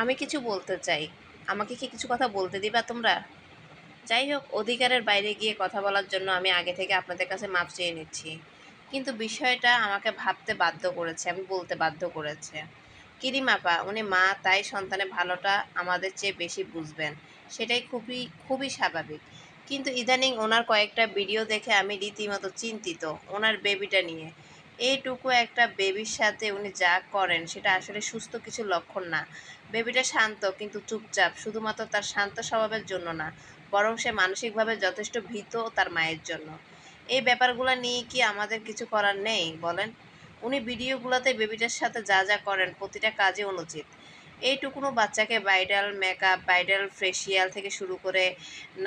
আমি কিছু বলতে চাই। আমাকে কি কিছু কথা বলতে দিবা তোমরা? যাই হোক, অধিকারের বাইরে গিয়ে কথা বলার জন্য আমি আগে থেকে আপনাদের কাছে মাপ চেয়ে নিচ্ছি। কিন্তু বিষয়টা আমাকে ভাবতে বাধ্য করেছে, আমি বলতে বাধ্য করেছে। কিরি মাপা উনি মা, তাই সন্তানের ভালোটা আমাদের চেয়ে বেশি বুঝবেন। সেটাই খুবই খুবই স্বাভাবিক। কিন্তু ইদানিং ওনার কয়েকটা ভিডিও দেখে আমি রীতিমতো চিন্তিত, ওনার বেবিটা নিয়ে। এইটুকু একটা বেবির সাথে উনি যা করেন, সেটা আসলে সুস্থ কিছু লক্ষণ না। বেবিটা শান্ত কিন্তু চুপচাপ, শুধুমাত্র তার শান্ত স্বভাবের জন্য না, বরং সে মানসিকভাবে যথেষ্ট ভীত তার মায়ের জন্য। এই ব্যাপারগুলো নিয়ে কি আমাদের কিছু করার নেই, বলেন? উনি ভিডিওগুলোতে বেবিটার সাথে যা যা করেন, প্রতিটা কাজে অনুচিত। এইটুকুনো বাচ্চাকে ব্রাইডাল মেকআপ ব্রাইডাল ফেসিয়াল থেকে শুরু করে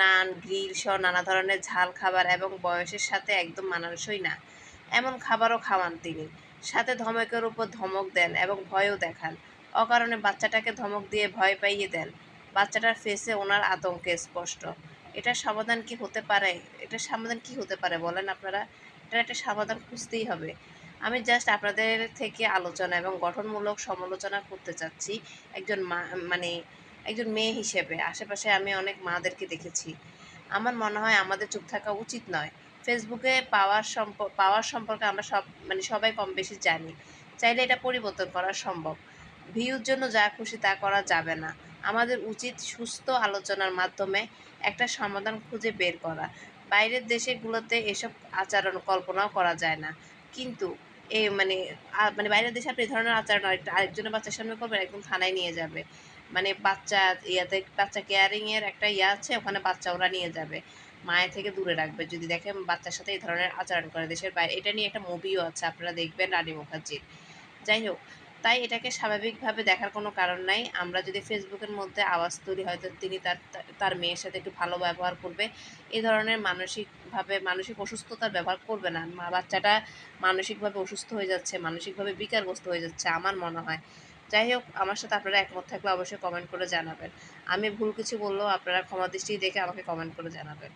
নান গ্রিল সহ নানা ধরনের ঝাল খাবার এবং বয়সের সাথে একদম মানানসই না। এমন খাবারও খাওয়ান তিনি। সাথে ধমকের উপর ধমক দেন এবং ভয়ও দেখান। অকারণে বাচ্চাটাকে ধমক দিয়ে ভয় পাইয়ে দেন। বাচ্চাটার ফেসে ওনার আতঙ্কে স্পষ্ট। এটার সমাধান কি হতে পারে? এটার সমাধান কি হতে পারে বলেন আপনারা? এটার একটা সমাধান খুঁজতেই হবে। আমি জাস্ট আপনাদের থেকে আলোচনা এবং গঠনমূলক সমালোচনা করতে চাচ্ছি একজন মা মানে একজন মেয়ে হিসেবে। আশেপাশে আমি অনেক মাদেরকে দেখেছি। আমার মনে হয় আমাদের চুপ থাকা উচিত নয়। ফেসবুকে পাওয়ার সম্প পাওয়ার সম্পর্কে আমরা সব মানে সবাই কম বেশি জানি। চাইলে এটা পরিবর্তন করা সম্ভব। ভিউর জন্য যা খুশি তা করা যাবে না। আমাদের উচিত সুস্থ আলোচনার মাধ্যমে একটা সমাধান খুঁজে বের করা। বাইরের দেশেগুলোতে এসব আচরণ কল্পনাও করা যায় না। কিন্তু এ মানে মানে বাইরের দেশে আপনি এই ধরনের আচরণ আরেকটা আরেকজনের বাচ্চার সামনে করবেন, একদম থানায় নিয়ে যাবে। মানে বাচ্চা ইয়াতে, বাচ্চা কেয়ারিংয়ের একটা ইয়ে আছে, ওখানে বাচ্চা ওরা নিয়ে যাবে। মায়ের থেকে দূরে রাখবে। যদি দেখেন বাচ্চার সাথে এই ধরনের আচরণ করে, দেশের বাইরে, এটা নিয়ে একটা মুভিও আছে, আপনারা দেখবেন রানী মুখার্জির যাই হোক, তাই এটাকে স্বাভাবিকভাবে দেখার কোনো কারণ নাই। আমরা যদি ফেসবুকের মধ্যে আওয়াজ তুলি, হয়তো তিনি তার তার মেয়ের সাথে একটু ভালো ব্যবহার করবে। এই ধরনের মানসিকভাবে, মানসিক অসুস্থতার ব্যবহার করবে না। মা, বাচ্চাটা মানসিকভাবে অসুস্থ হয়ে যাচ্ছে, মানসিকভাবে বিকারগ্রস্ত হয়ে যাচ্ছে, আমার মনে হয়। যাই হোক, আমার সাথে আপনারা একমত থাকলে অবশ্যই কমেন্ট করে জানাবেন। আমি ভুল কিছু বললেও আপনারা ক্ষমা দৃষ্টি দেখে আমাকে কমেন্ট করে জানাবেন।